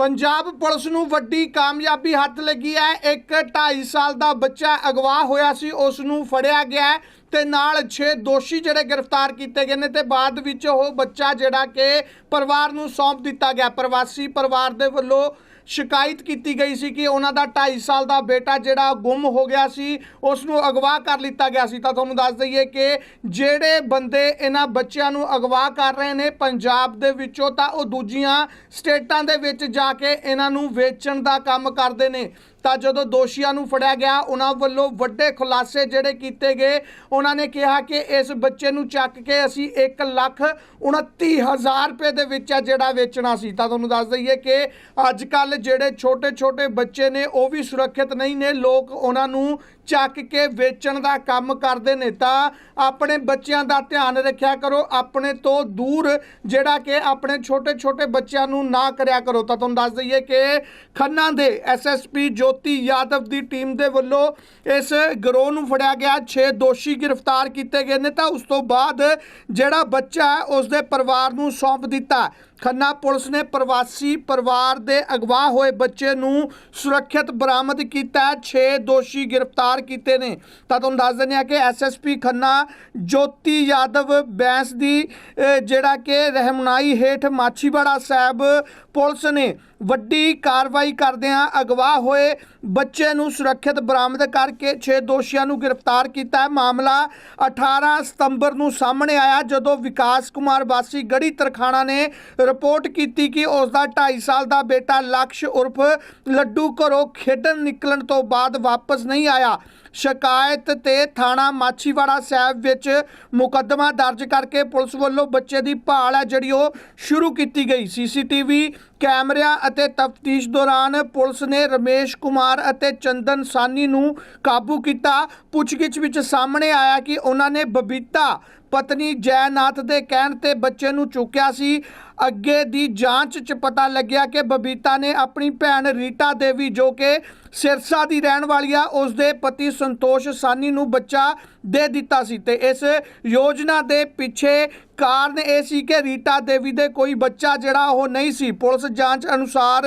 Punjab police ਨੂੰ ਵੱਡੀ ਕਾਮਯਾਬੀ ਹੱਥ ਲੱਗੀ ਹੈ। ਇੱਕ 2.5 ਸਾਲ ਦਾ ਬੱਚਾ ਅਗਵਾ ਹੋਇਆ ਸੀ, ਉਸ ਨੂੰ ਫੜਿਆ ਗਿਆ ਤੇ ਨਾਲ 6 ਦੋਸ਼ੀ ਜਿਹੜੇ ਗ੍ਰਿਫਤਾਰ ਕੀਤੇ ਗਏ ਨੇ ਤੇ ਬਾਅਦ ਵਿੱਚ ਉਹ ਬੱਚਾ ਜਿਹੜਾ ਕਿ ਪਰਿਵਾਰ ਨੂੰ ਸੌਂਪ ਦਿੱਤਾ ਗਿਆ। ਪ੍ਰਵਾਸੀ ਪਰਿਵਾਰ ਦੇ ਵੱਲੋਂ ਸ਼ਿਕਾਇਤ ਕੀਤੀ ਗਈ ਸੀ ਕਿ ਉਹਨਾਂ ਦਾ 2.5 ਸਾਲ ਦਾ ਬੇਟਾ ਜਿਹੜਾ ਗੁੰਮ ਹੋ ਗਿਆ ਸੀ, ਉਸ ਨੂੰ ਅਗਵਾ ਕਰ ਲਿੱਤਾ ਗਿਆ ਸੀ। ਤਾਂ ਤੁਹਾਨੂੰ ਦੱਸ ਦਈਏ ਕਿ ਜਿਹੜੇ ਬੰਦੇ ਇਹਨਾਂ ਬੱਚਿਆਂ ਨੂੰ ਅਗਵਾ ਕਰ ਰਹੇ ਨੇ ਪੰਜਾਬ ਦੇ ਵਿੱਚੋਂ, ਤਾਂ ਉਹ ਦੂਜੀਆਂ ਸਟੇਟਾਂ ਦੇ ਵਿੱਚ ਜਾ ਕੇ ਇਹਨਾਂ ਨੂੰ ਵੇਚਣ ਦਾ ਕੰਮ ਕਰਦੇ ਨੇ। ਤਾਂ ਜਦੋਂ ਦੋਸ਼ੀਆਂ ਨੂੰ ਫੜਿਆ ਗਿਆ, ਉਹਨਾਂ ਵੱਲੋਂ ਵੱਡੇ ਖੁਲਾਸੇ ਜਿਹੜੇ ਕੀਤੇ ਗਏ, ਉਹਨਾਂ ਨੇ ਕਿਹਾ ਕਿ ਇਸ ਬੱਚੇ ਨੂੰ ਚੱਕ ਕੇ ਅਸੀਂ 1 ਲੱਖ 29 ਹਜ਼ਾਰ ਰੁਪਏ ਦੇ ਵਿੱਚ ਆ ਜਿਹੜਾ ਵੇਚਣਾ ਸੀ। ਤਾਂ ਤੁਹਾਨੂੰ ਦੱਸ ਦਈਏ ਕਿ ਅੱਜ ਕੱਲ ਜਿਹੜੇ ਛੋਟੇ ਛੋਟੇ ਬੱਚੇ ਨੇ, ਉਹ ਵੀ ਸੁਰੱਖਿਅਤ ਨਹੀਂ ਨੇ। ਲੋਕ ਉਹਨਾਂ ਨੂੰ ਚੱਕ ਕੇ ਵੇਚਣ ਦਾ ਕੰਮ ਕਰਦੇ ਨੇ, ਤਾਂ ਆਪਣੇ ਬੱਚਿਆਂ ਦਾ ਧਿਆਨ ਰੱਖਿਆ ਕਰੋ, ਆਪਣੇ ਤੋਂ ਦੂਰ ਜਿਹੜਾ ਕਿ ਆਪਣੇ ਛੋਟੇ ਛੋਟੇ ਬੱਚਿਆਂ ਨੂੰ ਨਾ ਕਰਿਆ ਕਰੋ। ਤਾਂ ਤੁਹਾਨੂੰ ਦੱਸ ਦਈਏ ਕਿ ਖੰਨਾ ਦੇ ਐਸਐਸਪੀ ਜੋਤੀ ਯਾਦਵ ਦੀ ਟੀਮ ਦੇ ਵੱਲੋਂ ਇਸ ਗਰੋਹ ਨੂੰ ਫੜਿਆ ਗਿਆ 6 ਦੋਸ਼ੀ ਗ੍ਰਿਫਤਾਰ ਕੀਤੇ ਗਏ ਨੇ। ਤਾਂ ਉਸ ਤੋਂ ਬਾਅਦ ਜਿਹੜਾ ਬੱਚਾ ਹੈ ਉਸ ਦੇ ਪਰਿਵਾਰ ਨੂੰ ਸੌਂਪ ਦਿੱਤਾ। ਖੰਨਾ ਪੁਲਿਸ ਨੇ ਪ੍ਰਵਾਸੀ ਪਰਿਵਾਰ ਦੇ ਅਗਵਾ ਹੋਏ ਬੱਚੇ ਨੂੰ ਸੁਰੱਖਿਅਤ ਬਰਾਮਦ ਕੀਤਾ। 6 ਦੋਸ਼ੀ ਗ੍ਰਿਫਤਾਰ ਕੀਤੇ ਨੇ। ਤਾਂ ਤੁਹਾਨੂੰ ਦੱਸ ਦਿੰਦੇ ਆ ਕਿ ਐਸਐਸਪੀ ਖੰਨਾ ਜੋਤੀ ਯਾਦਵ ਬੈਂਸ ਦੀ ਜਿਹੜਾ ਕਿ ਰਹਿਮਨਾਈ ਹੇਠ ਮਾਛੀਵਾੜਾ ਸਾਹਿਬ ਪੁਲਿਸ ਨੇ ਵੱਡੀ ਕਾਰਵਾਈ ਕਰਦਿਆਂ ਅਗਵਾ ਹੋਏ ਬੱਚੇ ਨੂੰ ਸੁਰੱਖਿਅਤ ਬਰਾਮਦ ਕਰਕੇ 6 ਦੋਸ਼ੀਆਂ ਨੂੰ ਗ੍ਰਿਫਤਾਰ ਕੀਤਾ। ਹੈ ਮਾਮਲਾ 18 ਸਤੰਬਰ ਨੂੰ ਸਾਹਮਣੇ ਆਇਆ, ਜਦੋਂ ਵਿਕਾਸ ਕੁਮਾਰ ਵਾਸੀ ਗੜੀ ਤਰਖਾਣਾ ਨੇ ਰਿਪੋਰਟ ਕੀਤੀ ਕਿ ਉਸ ਦਾ 2.5 ਸਾਲ ਦਾ ਬੇਟਾ ਲਕਸ਼ ਉਰਫ ਲੱਡੂ ਘਰੋਂ ਖੇਡਣ ਨਿਕਲਣ ਤੋਂ ਬਾਅਦ ਵਾਪਸ ਨਹੀਂ ਆਇਆ। ਸ਼ਿਕਾਇਤ ਤੇ ਥਾਣਾ ਮਾਛੀਵਾੜਾ ਸਾਹਿਬ ਵਿੱਚ ਮੁਕੱਦਮਾ ਦਰਜ ਕਰਕੇ ਪੁਲਿਸ ਵੱਲੋਂ ਬੱਚੇ ਦੀ ਭਾਲ ਹੈ, ਜਿਹੜੀ ਉਹ ਸ਼ੁਰੂ ਕੀਤੀ ਗਈ। ਸੀਸੀਟੀਵੀ ਕੈਮਰਿਆਂ ਅਤੇ ਤਫਤੀਸ਼ ਦੌਰਾਨ ਪੁਲਿਸ ਨੇ ਰਮੇਸ਼ ਕੁਮਾਰ ਅਤੇ ਚੰਦਨ ਸਾਨੀ ਨੂੰ ਕਾਬੂ ਕੀਤਾ। ਪੁੱਛਗਿੱਛ ਵਿੱਚ ਸਾਹਮਣੇ ਆਇਆ ਕਿ ਉਹਨਾਂ ਨੇ ਬਬੀਤਾ ਪਤਨੀ ਜੈਨਾਥ ਦੇ ਕਹਿਣ ਤੇ ਬੱਚੇ ਨੂੰ ਚੁੱਕਿਆ ਸੀ। ਅੱਗੇ ਦੀ ਜਾਂਚ 'ਚ ਪਤਾ ਲੱਗਿਆ ਕਿ ਬਬੀਤਾ ਨੇ ਆਪਣੀ ਭੈਣ ਰੀਟਾ ਦੇਵੀ, ਜੋ ਕਿ ਸਿਰਸਾ ਦੀ ਰਹਿਣ ਵਾਲੀ ਆ, ਉਸ ਦੇ ਪਤੀ ਸੰਤੋਸ਼ ਸਾਨੀ ਨੂੰ ਬੱਚਾ ਦੇ ਦਿੱਤਾ ਸੀ ਤੇ ਇਸ ਯੋਜਨਾ ਦੇ ਪਿੱਛੇ ਕਾਰਨ ਇਹ ਸੀ ਕਿ ਰੀਟਾ ਦੇਵੀ ਦੇ ਕੋਈ ਬੱਚਾ ਜਿਹੜਾ ਉਹ ਨਹੀਂ ਸੀ। ਪੁਲਿਸ ਜਾਂਚ ਅਨੁਸਾਰ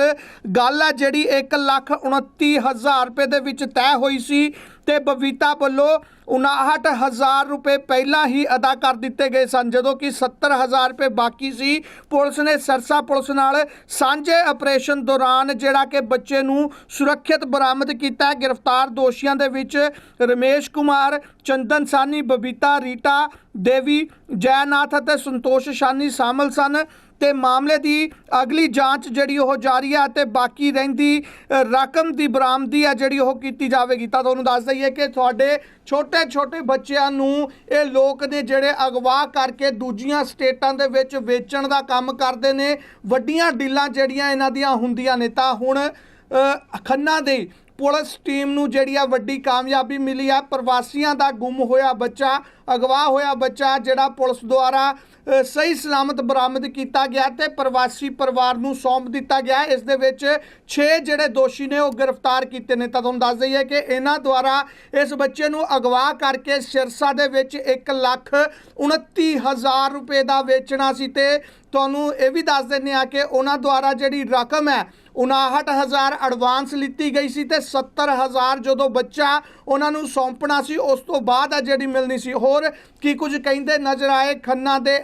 ਗੱਲ ਆ ਜਿਹੜੀ 1 ਲੱਖ 29 ਹਜ਼ਾਰ ਰੁਪਏ ਦੇ ਵਿੱਚ ਤੈਅ ਹੋਈ ਸੀ। ਤੇ ਬਬੀਤਾ ਵੱਲੋਂ 59000 ਰੁਪਏ ਪਹਿਲਾਂ ਹੀ ਅਦਾ ਕਰ ਦਿੱਤੇ ਗਏ ਸਨ, ਜਦੋਂ ਕਿ 70000 ਰੁਪਏ ਬਾਕੀ ਸੀ। ਪੁਲਿਸ ਨੇ ਸਰਸਾ ਪੁਲਿਸ ਨਾਲ ਸਾਂਝੇ ਆਪਰੇਸ਼ਨ ਦੌਰਾਨ ਜਿਹੜਾ ਕਿ ਬੱਚੇ ਨੂੰ ਸੁਰੱਖਿਅਤ ਬਰਾਮਦ ਕੀਤਾ ਗ੍ਰਿਫਤਾਰ ਦੋਸ਼ੀਆਂ ਦੇ ਵਿੱਚ ਰਮੇਸ਼ ਕੁਮਾਰ, ਚੰਦਨ ਸਾਨੀ ਬਬੀਤਾ ਰੀਟਾ ਦੇਵੀ, ਜੈਨਾਥ ਅਤੇ ਸੰਤੋਸ਼ ਸ਼ਾਨੀ ਸ਼ਾਮਲ ਸਨ। ਤੇ ਮਾਮਲੇ ਦੀ ਅਗਲੀ ਜਾਂਚ ਜਿਹੜੀ ਉਹ ਜਾਰੀ ਹੈ ਤੇ ਬਾਕੀ ਰਹਿੰਦੀ ਰਕਮ ਦੀ ਬਰਾਮਦੀ ਹੈ ਜਿਹੜੀ ਉਹ ਕੀਤੀ ਜਾਵੇਗੀ। ਤਾਂ ਤੁਹਾਨੂੰ ਦੱਸ ਦਈਏ ਕਿ ਤੁਹਾਡੇ ਛੋਟੇ ਛੋਟੇ ਬੱਚਿਆਂ ਨੂੰ ਇਹ ਲੋਕ ਨੇ ਜਿਹੜੇ ਅਗਵਾ ਕਰਕੇ ਦੂਜੀਆਂ ਸਟੇਟਾਂ ਦੇ ਵਿੱਚ ਵੇਚਣ ਦਾ ਕੰਮ ਕਰਦੇ ਨੇ, ਵੱਡੀਆਂ ਡੀਲਾਂ ਜਿਹੜੀਆਂ ਇਹਨਾਂ ਦੀਆਂ ਹੁੰਦੀਆਂ ਨੇ। ਤਾਂ ਹੁਣ ਖੰਨਾ ਦੇ ਪੁਲਿਸ ਟੀਮ ਨੂੰ ਜਿਹੜੀ ਆ ਵੱਡੀ ਕਾਮਯਾਬੀ ਮਿਲੀ ਆ। ਪ੍ਰਵਾਸੀਆਂ ਦਾ ਗੁੰਮ ਹੋਇਆ ਬੱਚਾ, ਅਗਵਾ ਹੋਇਆ ਬੱਚਾ ਜਿਹੜਾ ਪੁਲਿਸ ਦੁਆਰਾ ਸਹੀ ਸਲਾਮਤ ਬਰਾਮਦ ਕੀਤਾ ਗਿਆ ਤੇ ਪ੍ਰਵਾਸੀ ਪਰਿਵਾਰ ਨੂੰ ਸੌਂਪ ਦਿੱਤਾ ਗਿਆ। ਇਸ ਦੇ ਵਿੱਚ 6 ਜਿਹੜੇ ਦੋਸ਼ੀ ਨੇ ਉਹ ਗ੍ਰਿਫਤਾਰ ਕੀਤੇ ਨੇ। ਤਾਂ ਤੁਹਾਨੂੰ ਦੱਸ ਦਈਏ ਕਿ ਇਹਨਾਂ ਦੁਆਰਾ ਇਸ ਬੱਚੇ ਨੂੰ ਅਗਵਾ ਕਰਕੇ ਸਿਰਸਾ ਦੇ ਵਿੱਚ 1 ਲੱਖ 29 ਹਜ਼ਾਰ ਰੁਪਏ ਦਾ ਵੇਚਣਾ ਸੀ ਤੇ ਤੁਹਾਨੂੰ ਇਹ ਵੀ ਦੱਸ ਦਿੰਦੇ ਆ ਕਿ ਉਹਨਾਂ ਦੁਆਰਾ ਜਿਹੜੀ ਰਕਮ ਹੈ 59000 ਐਡਵਾਂਸ ਲਿੱਤੀ ਗਈ ਸੀ ਤੇ 70000 ਜਦੋਂ ਬੱਚਾ ਉਹਨਾਂ ਨੂੰ ਸੌਂਪਣਾ ਸੀ, ਉਸ ਤੋਂ ਬਾਅਦ ਆ ਜਿਹੜੀ ਮਿਲਣੀ ਸੀ। ਹੋਰ ਕੀ ਕੁਝ ਕਹਿੰਦੇ ਨਜ਼ਰ ਆਏ ਖੰਨਾ ਦੇ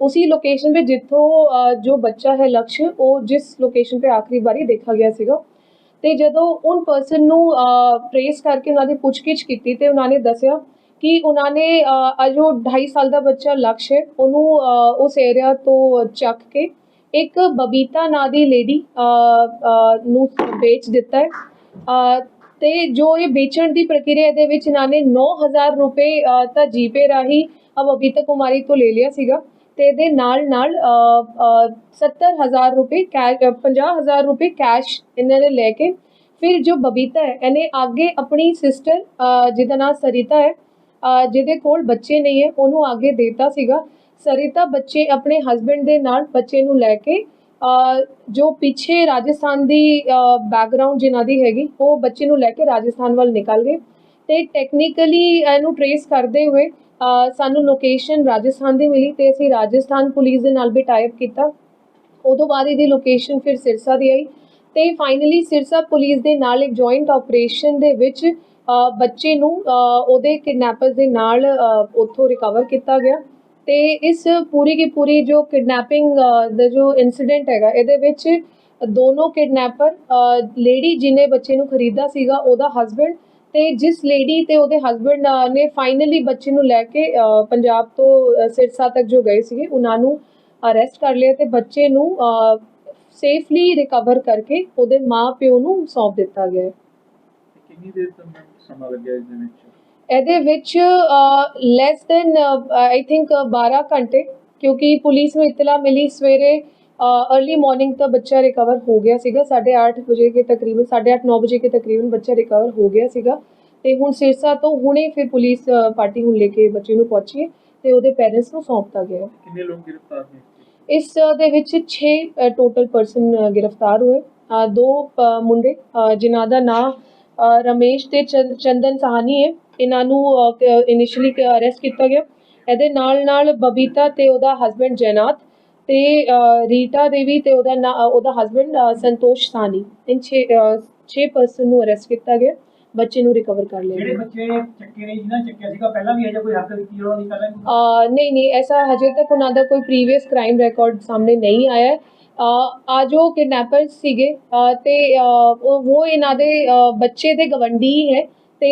उसी ਲੋਕੇਸ਼ਨ 'ਤੇ ਜਿੱਥੋਂ ਜੋ ਬੱਚਾ ਹੈ ਲਕਸ਼, ਉਹ ਜਿਸ ਲੋਕੇਸ਼ਨ ਤੇ ਆਖਰੀ ਵਾਰੀ ਦੇਖਿਆ ਗਿਆ ਸੀਗਾ। ਤੇ ਜਦੋਂ ਉਹਨ ਪਰਸਨ ਨੂੰ ਪ੍ਰੇਸ ਕਰਕੇ ਉਹਨਾਂ ਦੀ ਪੁੱਛਗਿੱਛ ਕੀਤੀ ਤੇ ਉਹਨਾਂ ਨੇ ਦੱਸਿਆ ਕਿ ਉਹਨਾਂ ਨੇ ਅਜ ਉਹ 2.5 ਸਾਲ ਦਾ ਬੱਚਾ ਲਕਸ਼ ਹੈ, ਉਹਨੂੰ ਉਸ ਏਰੀਆ ਤੋਂ ਚੱਕ ਕੇ ਇੱਕ ਬਬੀਤਾ ਨਾਂ ਦੀ ਲੇਡੀ ਨੂੰ ਵੇਚ ਦਿੱਤਾ ਹੈ। ਤੇ ਜੋ ਇਹ ਵੇਚਣ ਦੀ ਪ੍ਰਕਿਰਿਆ ਦੇ ਵਿੱਚ ਇਹਨਾਂ ਨੇ 9000 ਰੁਪਏ ਤਾਂ ਜੀਪੇ ਰਾਹੀਂ ਬਬੀਤਾ ਕੁਮਾਰੀ ਤੋਂ ਲੈ ਲਿਆ ਸੀਗਾ। ਤੇ ਇਹਦੇ ਨਾਲ ਨਾਲ ਅਹ, ਅਹ, 70000 ਰੁਪਏ ਕੈਸ਼ 50000 ਰੁਪਏ ਕੈਸ਼ ਇਹਨਾਂ ਨੇ ਲੈ ਕੇ ਫਿਰ ਜੋ ਬਬੀਤਾ ਹੈ ਇਹਨੇ ਅੱਗੇ ਆਪਣੀ ਸਿਸਟਰ ਜਿਹਦਾ ਨਾਮ ਸਰਿਤਾ ਹੈ ਜਿਹਦੇ ਕੋਲ ਬੱਚੇ ਨਹੀਂ ਹੈ ਉਹਨੂੰ ਅੱਗੇ ਦੇਤਾ ਸੀਗਾ। ਸਰਿਤਾ ਬੱਚੇ ਆਪਣੇ ਹਸਬੰਡ ਦੇ ਨਾਲ ਬੱਚੇ ਨੂੰ ਲੈ ਕੇ ਜੋ ਪਿੱਛੇ ਰਾਜਸਥਾਨ ਦੀ ਬੈਕਗ੍ਰਾਉਂਡ ਜਿਨ੍ਹਾਂ ਦੀ ਹੈਗੀ ਉਹ ਬੱਚੇ ਨੂੰ ਲੈ ਕੇ ਰਾਜਸਥਾਨ ਵੱਲ ਨਿਕਲ ਗਏ ਤੇ ਟੈਕਨੀਕਲੀ ਇਹਨੂੰ ਟਰੇਸ ਕਰਦੇ ਹੋਏ ਸਾਨੂੰ ਲੋਕੇਸ਼ਨ ਰਾਜਸਥਾਨ ਦੀ ਮਿਲੀ ਤੇ ਅਸੀਂ ਰਾਜਸਥਾਨ ਪੁਲਿਸ ਦੇ ਨਾਲ ਵੀ ਟਾਈਪ ਕੀਤਾ। ਉਦੋਂ ਬਾਅਦ ਇਹਦੀ ਲੋਕੇਸ਼ਨ ਫਿਰ ਸਿਰਸਾ ਦੀ ਆਈ ਤੇ ਫਾਈਨਲੀ ਸਿਰਸਾ ਪੁਲਿਸ ਦੇ ਨਾਲ ਇੱਕ ਜੁਆਇੰਟ ਆਪਰੇਸ਼ਨ ਦੇ ਵਿੱਚ ਬੱਚੇ ਨੂੰ ਉਹਦੇ ਕਿਡਨੈਪਰਸ ਦੇ ਨਾਲ ਉੱਥੋਂ ਰਿਕਵਰ ਕੀਤਾ ਗਿਆ ਤੇ ਇਸ ਪੂਰੀ ਕੀ ਪੂਰੀ ਜੋ ਕਿਡਨੈਪਿੰਗ ਦਾ ਜੋ ਇਨਸੀਡੈਂਟ ਹੈਗਾ, ਇਹਦੇ ਵਿੱਚ ਦੋਨੋਂ ਕਿਡਨੈਪਰ ਲੇਡੀ ਜਿਹਨੇ ਬੱਚੇ ਨੂੰ ਖਰੀਦਾ ਸੀਗਾ, ਉਹਦਾ ਹਸਬੰਡ ਤੇ ਜਿਸ ਲੇਡੀ ਤੇ ਉਹਦੇ ਹਸਬੰਡ ਨੇ ਫਾਈਨਲੀ ਬੱਚੇ ਨੂੰ ਲੈ ਕੇ ਪੰਜਾਬ ਤੋਂ ਸਿਰਸਾ ਤੱਕ ਜੋ ਗਏ ਸੀਗੇ ਉਹਨਾਂ ਨੂੰ ਅਰੈਸਟ ਕਰ ਲਿਆ ਤੇ ਬੱਚੇ ਨੂੰ ਸੇਫਲੀ ਰਿਕਵਰ ਕਰਕੇ ਉਹਦੇ ਮਾਂ ਪਿਓ ਨੂੰ ਸੌਂਪ ਦਿੱਤਾ ਗਿਆ। ਕਿੰਨੀ ਦੇਰ ਤੱਕ ਸਮਾਂ ਲੱਗਿਆ ਇਸ ਦੇ ਵਿੱਚ ਇਹਦੇ ਵਿੱਚ ਲੈਸ ਦੈਨ ਆਈ ਥਿੰਕ 12 ਘੰਟੇ ਕਿਉਂਕਿ ਪੁਲਿਸ ਨੂੰ ਇਤਲਾ ਮਿਲੀ ਸਵੇਰੇ अर्ਲੀ ਮਾਰਨਿੰਗ ਤਾਂ ਬੱਚਾ ਰਿਕਵਰ ਹੋ ਗਿਆ ਸੀਗਾ 8:30 ਵਜੇ ਕੇ ਤਕਰੀਬਨ 8:30 9 ਵਜੇ ਕੇ ਤਕਰੀਬਨ ਬੱਚਾ ਰਿਕਵਰ ਹੋ ਗਿਆ ਸੀਗਾ। ਤੇ ਹੁਣ ਸਿਰਸਾ ਤੋਂ ਹੁਣੇ ਫਿਰ ਪੁਲਿਸ ਪਾਰਟੀ ਹੁਣ ਲੈ ਕੇ ਬੱਚੇ ਨੂੰ ਪਹੁੰਚੀ ਤੇ ਉਹਦੇ ਪੇਰੈਂਟਸ ਨੂੰ ਸੌਂਪਤਾ ਗਿਆ। ਕਿੰਨੇ ਲੋਕ ਗ੍ਰਿਫਤਾਰ ਨੇ ਇਸ ਦੇ ਵਿੱਚ 6 ਟੋਟਲ ਪਰਸਨ ਗ੍ਰਿਫਤਾਰ ਹੋਏ। ਦੋ ਮੁੰਡੇ ਜਿਨ੍ਹਾਂ ਦਾ ਨਾਮ ਰਮੇਸ਼ ਤੇ ਚੰਦਨ ਸਾਹਨੀ ਹੈ। ਇਹਨਾਂ ਨੂੰ ਇਨੀਸ਼ੀਅਲੀ ਅਰੈਸਟ ਕੀਤਾ ਗਿਆ। ਇਹਦੇ ਨਾਲ ਨਾਲ ਬਬੀਤਾ ਤੇ ਉਹਦਾ ਹਸਬੰਡ ਜੈਨਾਤ ਤੇ ਰੀਟਾ ਦੇਵੀ ਤੇ ਉਹਦਾ ਉਹਦਾ husband Santosh Sani in 6 6 person ਨੂੰ ਅਰੈਸਟ ਕੀਤਾ ਗਿਆ ਬੱਚੇ ਨੂੰ ਰਿਕਵਰ ਕਰ ਲਿਆ ਜਿਹੜੇ ਬੱਚੇ ਚੱਕੇ ਨੇ ਜਿਨ੍ਹਾਂ ਚੱਕਿਆ ਸੀਗਾ ਪਹਿਲਾਂ ਵੀ ਅਜੇ ਕੋਈ ਹੱਕ ਦਿੱਤੀ ਉਹਨਾਂ ਦੀ ਕਰ ਰਹੇ ਨਹੀਂ ਨਹੀਂ ਐਸਾ ਹਜੇ ਤੱਕ ਉਹਨਾਂ ਦਾ ਕੋਈ ਪ੍ਰੀਵੀਅਸ ਕ੍ਰਾਈਮ ਰਿਕਾਰਡ ਸਾਹਮਣੇ ਨਹੀਂ ਆਇਆ ਆ ਜੋ ਕਿਡਨੈਪਰਸ ਸੀਗੇ ਤੇ ਉਹ ਉਹ ਇਹਨਾਂ ਦੇ ਬੱਚੇ ਦੇ ਗਵੰਡੀ ਹੀ ਹੈ ਤੇ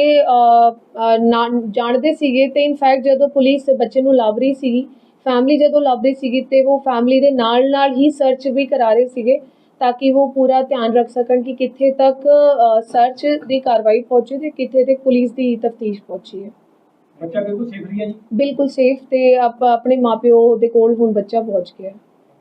ਜਾਣਦੇ ਸੀਗੇ ਤੇ ਇਨਫੈਕਟ ਜਦੋਂ ਪੁਲਿਸ ਬੱਚੇ ਨੂੰ ਲੱਭ ਰਹੀ ਸੀਗੀ ਫੈਮਿਲੀ ਜਦੋਂ ਲੱਭ ਰਹੀ ਸੀਗੀ ਤੇ ਉਹ ਫੈਮਿਲੀ ਦੇ ਨਾਲ ਨਾਲ ਹੀ ਸਰਚ ਵੀ ਕਰਾ ਰਹੇ ਸੀਗੇ ਤਾਂ ਕਿ ਉਹ ਪੂਰਾ ਧਿਆਨ ਰੱਖ ਸਕਣ ਕਿ ਕਿੱਥੇ ਤੱਕ ਸਰਚ ਦੀ ਕਾਰਵਾਈ ਪਹੁੰਚੀ ਤੇ ਕਿੱਥੇ ਤੱਕ ਪੁਲਿਸ ਦੀ ਤਫਤੀਸ਼ ਪਹੁੰਚੀ ਹੈ ਬੱਚਾ ਬਿਲਕੁਲ ਸੇਫ ਰਹੀ ਹੈ ਜੀ ਬਿਲਕੁਲ ਸੇਫ ਤੇ ਆਪ ਆਪਣੇ ਮਾਪਿਓ ਦੇ ਕੋਲ ਹੁਣ ਬੱਚਾ ਪਹੁੰਚ ਗਿਆ।